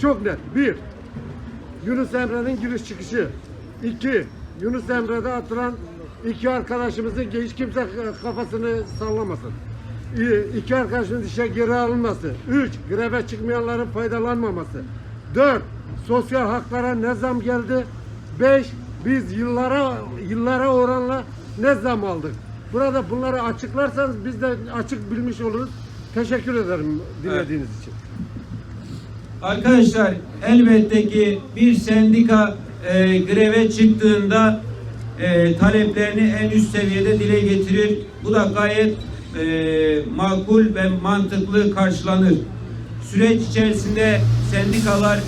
Çok net. Bir, Yunus Emre'nin giriş çıkışı. İki, Yunus Emre'de atılan iki arkadaşımızın hiç kimse kafasını sallamasın. İki arkadaşımızın işe geri alınması. Üç, greve çıkmayanların faydalanmaması. Dört, sosyal haklara ne zam geldi? Beş, biz yıllara yıllara oranla ne zam aldık? Burada bunları açıklarsanız biz de açık bilmiş oluruz. Teşekkür ederim dinlediğiniz için. Arkadaşlar elbette ki bir sendika e, greve çıktığında e, taleplerini en üst seviyede dile getirir. Bu da gayet e, makul ve mantıklı karşılanır. Süreç içerisinde sendikalar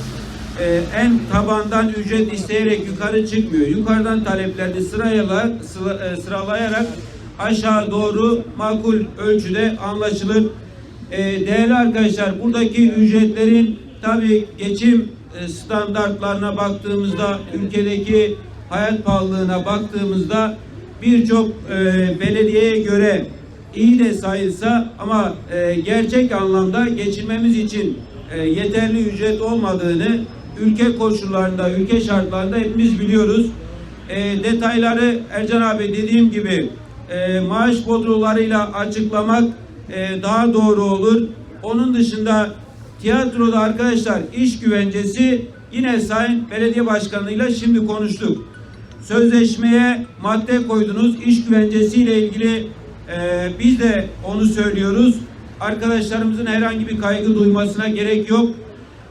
e, en tabandan ücret isteyerek yukarı çıkmıyor. Yukarıdan taleplerini sırayla, sıra- e, sıralayarak aşağı doğru makul ölçüde anlaşılır. E, değerli arkadaşlar buradaki ücretlerin tabi geçim e, standartlarına baktığımızda ülkedeki hayat pahalılığına baktığımızda birçok e, belediyeye göre iyi de sayılsa ama e, gerçek anlamda geçinmemiz için yeterli ücret olmadığını ülke koşullarında, ülke şartlarında hepimiz biliyoruz. E, detayları Ercan abi dediğim gibi e, maaş bodrolarıyla açıklamak e, daha doğru olur. Onun dışında tiyatroda arkadaşlar iş güvencesi yine Sayın Belediye Başkanı'yla şimdi konuştuk. Sözleşmeye madde koydunuz. İş güvencesiyle ilgili e, biz de onu söylüyoruz. Arkadaşlarımızın herhangi bir kaygı duymasına gerek yok.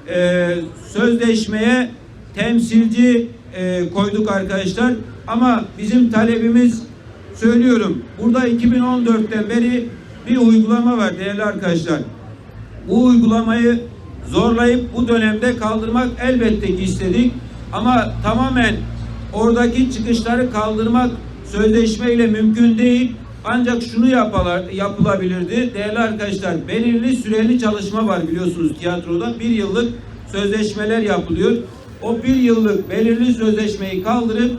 E, sözleşmeye temsilci e, koyduk arkadaşlar. Ama bizim talebimiz söylüyorum. Burada 2014'ten beri bir uygulama var değerli arkadaşlar. Bu uygulamayı zorlayıp bu dönemde kaldırmak elbette ki istedik. Ama tamamen oradaki çıkışları kaldırmak sözleşmeyle mümkün değil. Ancak şunu yapalar, yapılabilirdi. Değerli arkadaşlar belirli süreli çalışma var biliyorsunuz tiyatroda. Bir yıllık sözleşmeler yapılıyor. O bir yıllık belirli sözleşmeyi kaldırıp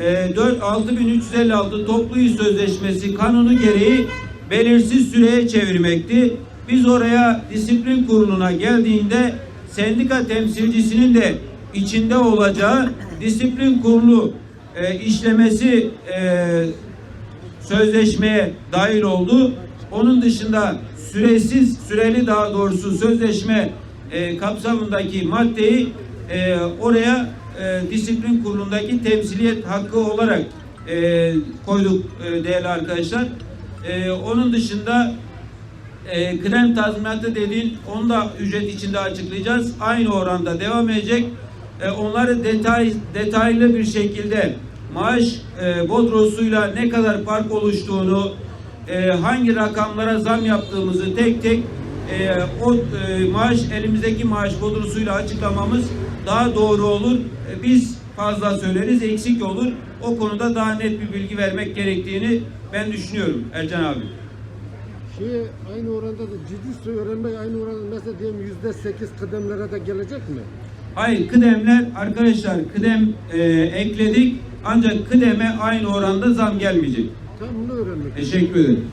e, 4 6356 toplu iş sözleşmesi kanunu gereği belirsiz süreye çevirmekti. Biz oraya disiplin kuruluna geldiğinde sendika temsilcisinin de içinde olacağı disiplin kurulu e, işlemesi e, sözleşmeye dahil oldu. Onun dışında süresiz, süreli daha doğrusu sözleşme e, kapsamındaki maddeyi e, oraya e, disiplin kurulundaki temsiliyet hakkı olarak e, koyduk e, değerli arkadaşlar. E, onun dışında e, krem tazminatı dediğin onu da ücret içinde açıklayacağız. Aynı oranda devam edecek. E, onları detay detaylı bir şekilde maaş e, bodrosuyla ne kadar fark oluştuğunu, e, hangi rakamlara zam yaptığımızı tek tek e, o e, maaş elimizdeki maaş bodrosuyla açıklamamız daha doğru olur. E, biz fazla söyleriz, eksik olur. O konuda daha net bir bilgi vermek gerektiğini ben düşünüyorum Ercan abi. Şey aynı oranda da ciddi öğrenmek aynı oranda mesela diyelim yüzde sekiz kıdemlere de gelecek mi? Hayır kıdemler arkadaşlar kıdem e, ekledik ancak kıdeme aynı oranda zam gelmeyecek. Tam bunu öğrenmek. Teşekkür ederim.